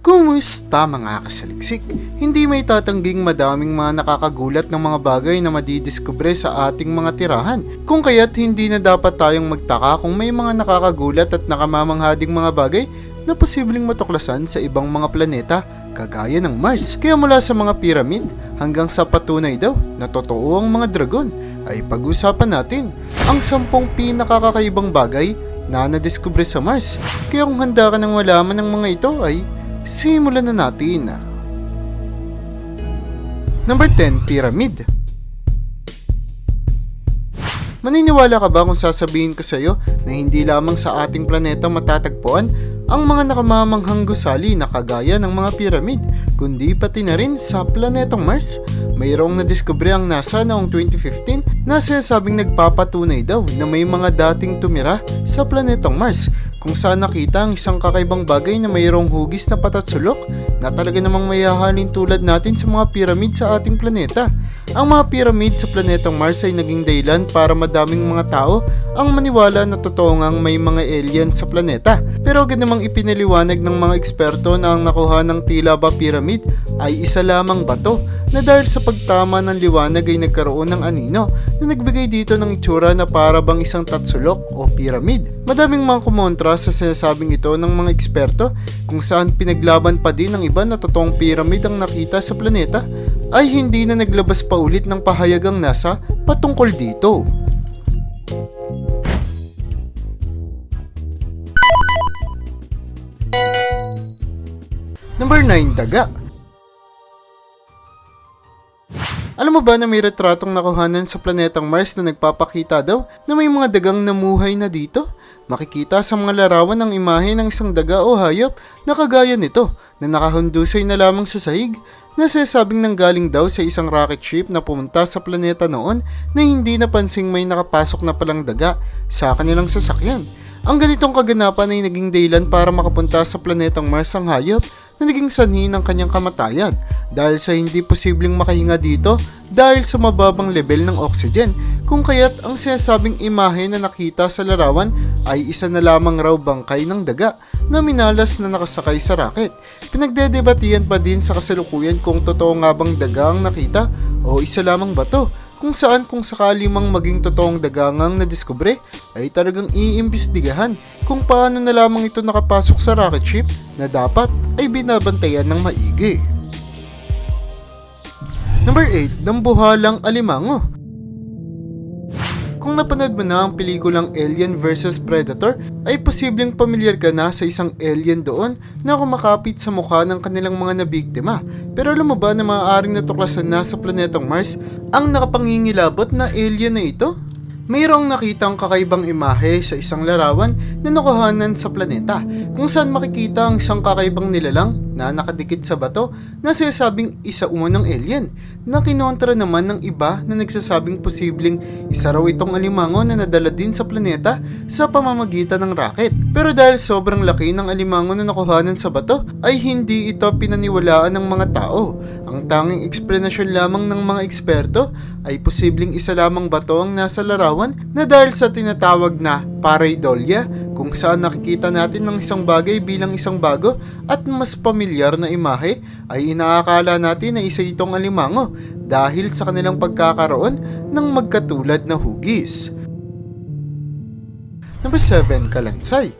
Kumusta mga kasaliksik? Hindi may tatangging madaming mga nakakagulat ng mga bagay na madidiskubre sa ating mga tirahan. Kung kaya't hindi na dapat tayong magtaka kung may mga nakakagulat at nakamamanghading mga bagay na posibleng matuklasan sa ibang mga planeta kagaya ng Mars. Kaya mula sa mga pyramid hanggang sa patunay daw na totoo ang mga dragon ay pag-usapan natin ang sampung pinakakakaibang bagay na nadiskubre sa Mars. Kaya kung handa ka nang malaman ng mga ito ay simulan na natin. Number 10, Pyramid. Maniniwala ka ba kung sasabihin ko sa iyo na hindi lamang sa ating planeta matatagpuan ang mga nakamamanghang gusali na kagaya ng mga pyramid, kundi pati na rin sa planetang Mars? Mayroong nadiskubre ang NASA noong 2015 na sinasabing nagpapatunay daw na may mga dating tumira sa planetang Mars kung saan nakita ang isang kakaibang bagay na mayroong hugis na patatsulok na talaga namang mayahalin tulad natin sa mga pyramid sa ating planeta. Ang mga pyramid sa planetang Mars ay naging dahilan para madaming mga tao ang maniwala na totoo ngang may mga alien sa planeta. Pero agad namang ipinaliwanag ng mga eksperto na ang nakuha ng tila ba pyramid ay isa lamang bato na dahil sa pagtama ng liwanag ay nagkaroon ng anino na nagbigay dito ng itsura na para isang tatsulok o pyramid. Madaming mga kumontra sa sinasabing ito ng mga eksperto kung saan pinaglaban pa din ng iba na totoong pyramid ang nakita sa planeta ay hindi na naglabas pa ulit ng pahayagang NASA patungkol dito. Number 9, daga. Alam mo ba na may retratong nakuhanan sa planetang Mars na nagpapakita daw na may mga dagang namuhay na dito? Makikita sa mga larawan ng imahe ng isang daga o hayop na kagaya nito na nakahundusay na lamang sa sahig na sinasabing nanggaling daw sa isang rocket ship na pumunta sa planeta noon na hindi napansing may nakapasok na palang daga sa kanilang sasakyan. Ang ganitong kaganapan ay naging dahilan para makapunta sa planetang Mars ang hayop na naging sanhi ng kanyang kamatayan dahil sa hindi posibleng makahinga dito dahil sa mababang level ng oxygen kung kaya't ang sinasabing imahe na nakita sa larawan ay isa na lamang raw bangkay ng daga na minalas na nakasakay sa raket. Pinagdedebatihan pa din sa kasalukuyan kung totoo nga bang daga ang nakita o isa lamang bato kung saan kung sakali mang maging totoong dagangang na diskubre ay talagang iimbestigahan kung paano na lamang ito nakapasok sa rocket ship na dapat ay binabantayan ng maigi. Number 8, Dambuhalang Alimango kung napanood mo na ang pelikulang Alien vs Predator, ay posibleng pamilyar ka na sa isang alien doon na kumakapit sa mukha ng kanilang mga nabiktima. Pero alam mo ba na maaaring natuklasan na sa planetang Mars ang nakapangingilabot na alien na ito? Mayroong nakitang kakaibang imahe sa isang larawan na nakuhanan sa planeta kung saan makikita ang isang kakaibang nilalang na nakadikit sa bato na sinasabing isa umunang alien na kinontra naman ng iba na nagsasabing posibleng isa raw itong alimango na nadala din sa planeta sa pamamagitan ng rocket. Pero dahil sobrang laki ng alimango na nakuhanan sa bato ay hindi ito pinaniwalaan ng mga tao. Ang tanging eksplanasyon lamang ng mga eksperto ay posibleng isa lamang bato ang nasa larawan na dahil sa tinatawag na pareidolia kung saan nakikita natin ng isang bagay bilang isang bago at mas pamilyar na imahe ay inaakala natin na isa itong alimango dahil sa kanilang pagkakaroon ng magkatulad na hugis. Number 7, Kalansay.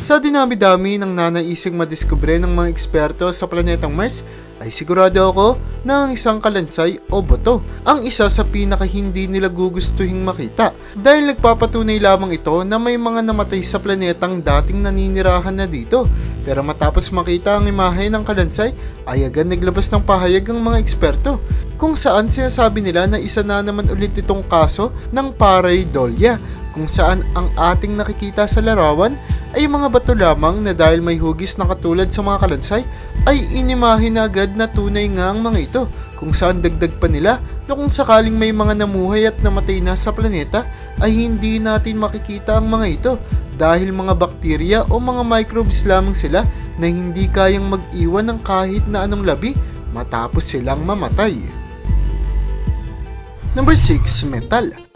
Sa dinami-dami ng nanaising madiskubre ng mga eksperto sa planetang Mars, ay sigurado ako na ang isang kalansay o boto ang isa sa pinaka hindi nila gugustuhing makita dahil nagpapatunay lamang ito na may mga namatay sa planetang dating naninirahan na dito. Pero matapos makita ang imahe ng kalansay ay agad naglabas ng pahayag ang mga eksperto kung saan sinasabi nila na isa na naman ulit itong kaso ng pareidolia kung saan ang ating nakikita sa larawan ay mga bato lamang na dahil may hugis na katulad sa mga kalansay ay inimahe na agad na tunay nga ang mga ito kung saan dagdag pa nila na kung sakaling may mga namuhay at namatay na sa planeta ay hindi natin makikita ang mga ito dahil mga bakterya o mga microbes lamang sila na hindi kayang mag-iwan ng kahit na anong labi matapos silang mamatay. Number 6, metal.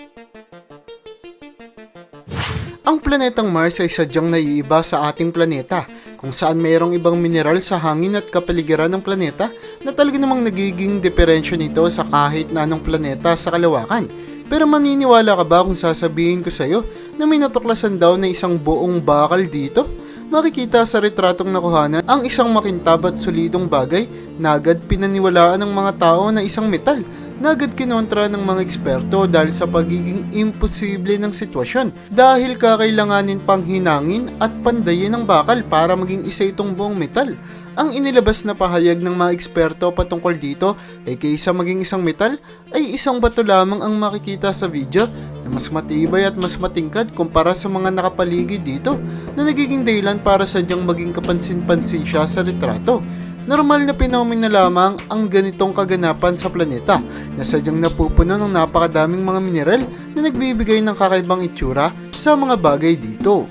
Ang planetang Mars ay sadyang naiiba sa ating planeta kung saan mayroong ibang mineral sa hangin at kapaligiran ng planeta na talaga namang nagiging diferensya nito sa kahit na anong planeta sa kalawakan. Pero maniniwala ka ba kung sasabihin ko sa'yo na may natuklasan daw na isang buong bakal dito? Makikita sa retratong nakuhanan ang isang makintab at solidong bagay na agad pinaniwalaan ng mga tao na isang metal na agad kinontra ng mga eksperto dahil sa pagiging imposible ng sitwasyon dahil kakailanganin pang hinangin at pandayin ng bakal para maging isa itong buong metal. Ang inilabas na pahayag ng mga eksperto patungkol dito ay kaysa maging isang metal ay isang bato lamang ang makikita sa video na mas matibay at mas matingkad kumpara sa mga nakapaligid dito na nagiging dahilan para sadyang maging kapansin-pansin siya sa retrato. Normal na pinomena lamang ang ganitong kaganapan sa planeta na sadyang napupuno ng napakadaming mga mineral na nagbibigay ng kakaibang itsura sa mga bagay dito.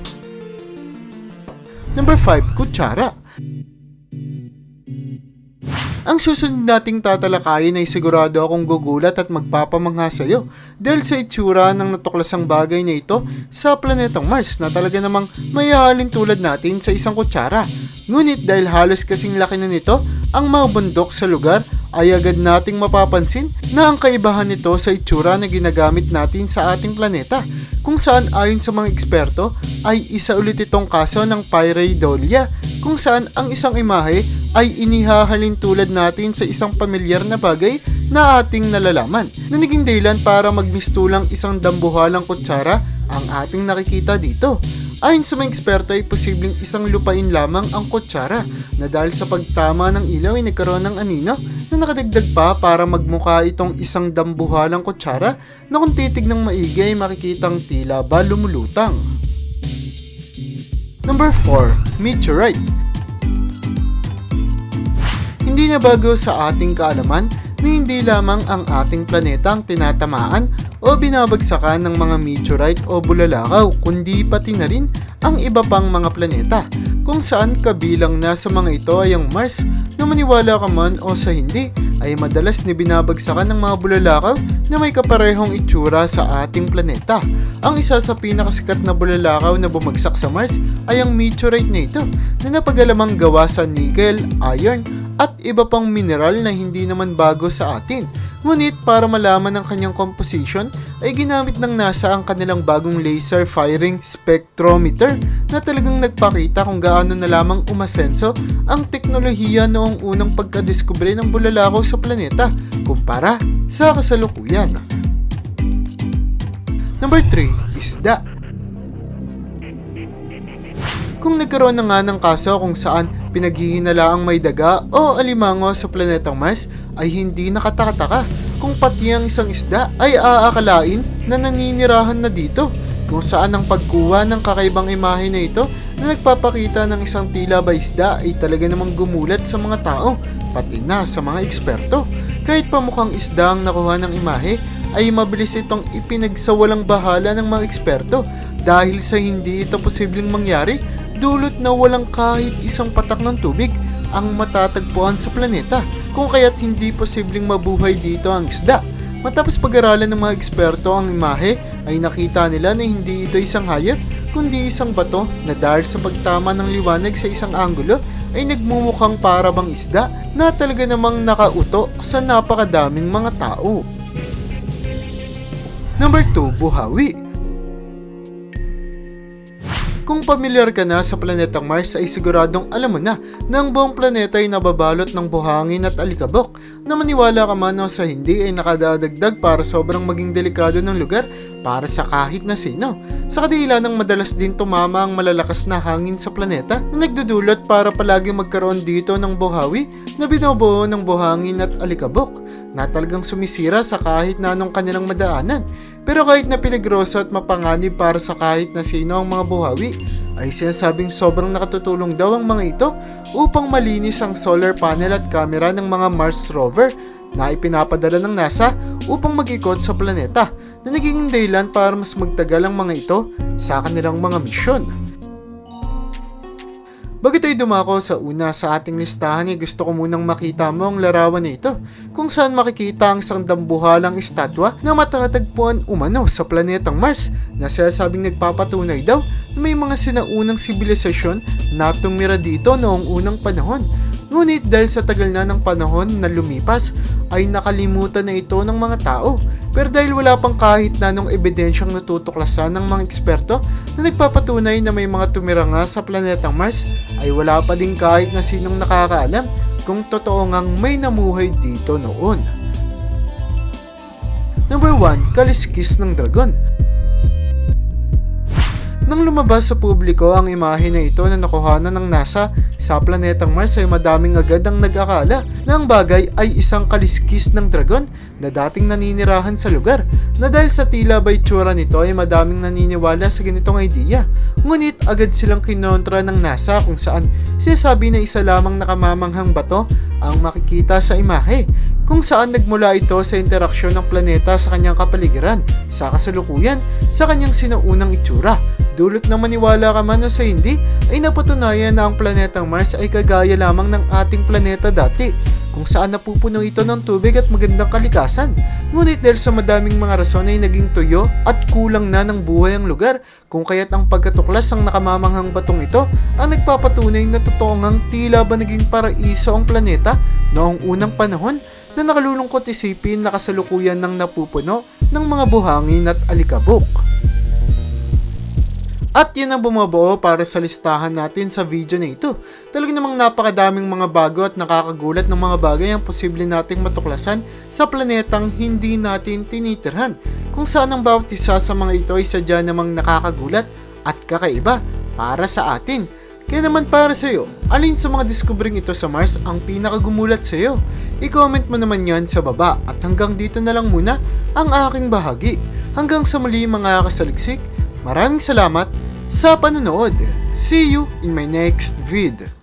Number 5, kutsara. Ang susunod nating tatalakayin ay sigurado akong gugulat at magpapamangha sa iyo dahil sa itsura ng natuklasang bagay na ito sa planetang Mars na talaga namang may halin tulad natin sa isang kutsara. Ngunit dahil halos kasing laki na nito, ang mga bundok sa lugar ay agad nating mapapansin na ang kaibahan nito sa itsura na ginagamit natin sa ating planeta kung saan ayon sa mga eksperto ay isa ulit itong kaso ng pareidolia kung saan ang isang imahe ay inihahalin tulad natin sa isang pamilyar na bagay na ating nalalaman na naging dahilan para magmistulang isang dambuhalang kutsara ang ating nakikita dito. Ayon sa mga eksperto ay posibleng isang lupain lamang ang kutsara na dahil sa pagtama ng ilaw ay nagkaroon ng anino na nakadagdag pa para magmukha itong isang dambuhalang kutsara na kung titig ng maigi ay makikitang tila ba lumulutang. Number 4. Meteorite Hindi na bago sa ating kaalaman na hindi lamang ang ating planeta ang tinatamaan o binabagsakan ng mga meteorite o bulalakaw kundi pati na rin ang iba pang mga planeta kung saan kabilang na sa mga ito ay ang Mars na maniwala ka man o sa hindi ay madalas ni binabagsakan ng mga bulalakaw na may kaparehong itsura sa ating planeta. Ang isa sa pinakasikat na bulalakaw na bumagsak sa Mars ay ang meteorite na ito na napagalamang gawa sa nickel, iron at iba pang mineral na hindi naman bago sa atin. Ngunit para malaman ang kanyang composition ay ginamit ng NASA ang kanilang bagong laser firing spectrometer na talagang nagpakita kung gaano na lamang umasenso ang teknolohiya noong unang pagkadiskubre ng bulalakaw sa planeta kumpara sa kasalukuyan. Number 3, isda. Kung nagkaroon na nga ng kaso kung saan pinaghihinala ang may daga o alimango sa planetang Mars ay hindi nakatakataka kung pati ang isang isda ay aakalain na naninirahan na dito kung saan ang pagkuha ng kakaibang imahe na ito na nagpapakita ng isang tila ba isda ay talaga namang gumulat sa mga tao pati na sa mga eksperto. Kahit pa mukhang isda ang nakuha ng imahe ay mabilis itong ipinagsawalang bahala ng mga eksperto dahil sa hindi ito posibleng mangyari dulot na walang kahit isang patak ng tubig ang matatagpuan sa planeta kung kaya't hindi posibleng mabuhay dito ang isda. Matapos pag-aralan ng mga eksperto ang imahe ay nakita nila na hindi ito isang hayop kundi isang bato na dahil sa pagtama ng liwanag sa isang anggulo ay nagmumukhang para bang isda na talaga namang nakauto sa napakadaming mga tao. Number 2, buhawi. Kung pamilyar ka na sa planetang Mars ay siguradong alam mo na na ang buong planeta ay nababalot ng buhangin at alikabok na maniwala ka man o sa hindi ay nakadadagdag para sobrang maging delikado ng lugar para sa kahit na sino. Sa kadila ng madalas din tumama ang malalakas na hangin sa planeta na nagdudulot para palagi magkaroon dito ng buhawi na binubuo ng buhangin at alikabok na talagang sumisira sa kahit na anong kanilang madaanan. Pero kahit na pinagroso at mapanganib para sa kahit na sino ang mga buhawi, ay sinasabing sobrang nakatutulong daw ang mga ito upang malinis ang solar panel at camera ng mga Mars rover na ipinapadala ng NASA upang mag-ikot sa planeta na naging dahilan para mas magtagal ang mga ito sa kanilang mga misyon. Bago tayo dumako sa una sa ating listahan ay gusto ko munang makita mo ang larawan na ito kung saan makikita ang isang dambuhalang estatwa na matatagpuan umano sa planetang Mars na sinasabing nagpapatunay daw na may mga sinaunang sibilisasyon na tumira dito noong unang panahon. Ngunit dahil sa tagal na ng panahon na lumipas ay nakalimutan na ito ng mga tao. Pero dahil wala pang kahit na anong ebidensyang natutuklasan ng mga eksperto na nagpapatunay na may mga tumira nga sa planetang Mars ay wala pa din kahit na sinong nakakaalam kung totoo ngang may namuhay dito noon. Number 1, Kaliskis ng Dragon. Nang lumabas sa publiko ang imahe na ito na nakuhanan ng NASA sa planetang Mars ay madaming agad ang nag-akala na ang bagay ay isang kaliskis ng dragon na dating naninirahan sa lugar na dahil sa tila ba itsura nito ay madaming naniniwala sa ganitong idea. Ngunit agad silang kinontra ng NASA kung saan sinasabi na isa lamang nakamamanghang bato ang makikita sa imahe kung saan nagmula ito sa interaksyon ng planeta sa kanyang kapaligiran sa kasalukuyan sa kanyang sinaunang itsura. Dulot ng maniwala ka man o sa hindi, ay napatunayan na ang planetang Mars ay kagaya lamang ng ating planeta dati, kung saan napupuno ito ng tubig at magandang kalikasan. Ngunit dahil sa madaming mga rason ay naging tuyo at kulang na ng buhay ang lugar, kung kaya't ang pagkatuklas ng nakamamanghang batong ito ang nagpapatunay na totoo ngang tila ba naging paraiso ang planeta noong unang panahon na nakalulungkot isipin na kasalukuyan ng napupuno ng mga buhangin at alikabok. At yun ang bumabuo para sa listahan natin sa video na ito. Talagang namang napakadaming mga bago at nakakagulat ng mga bagay ang posible nating matuklasan sa planetang hindi natin tinitirhan. Kung saan ang bawat isa sa mga ito ay sadya namang nakakagulat at kakaiba para sa atin. Kaya naman para sa iyo, alin sa mga diskubring ito sa Mars ang pinakagumulat sa iyo? I-comment mo naman yan sa baba at hanggang dito na lang muna ang aking bahagi. Hanggang sa muli mga kasaliksik, maraming salamat sa panonood. See you in my next vid.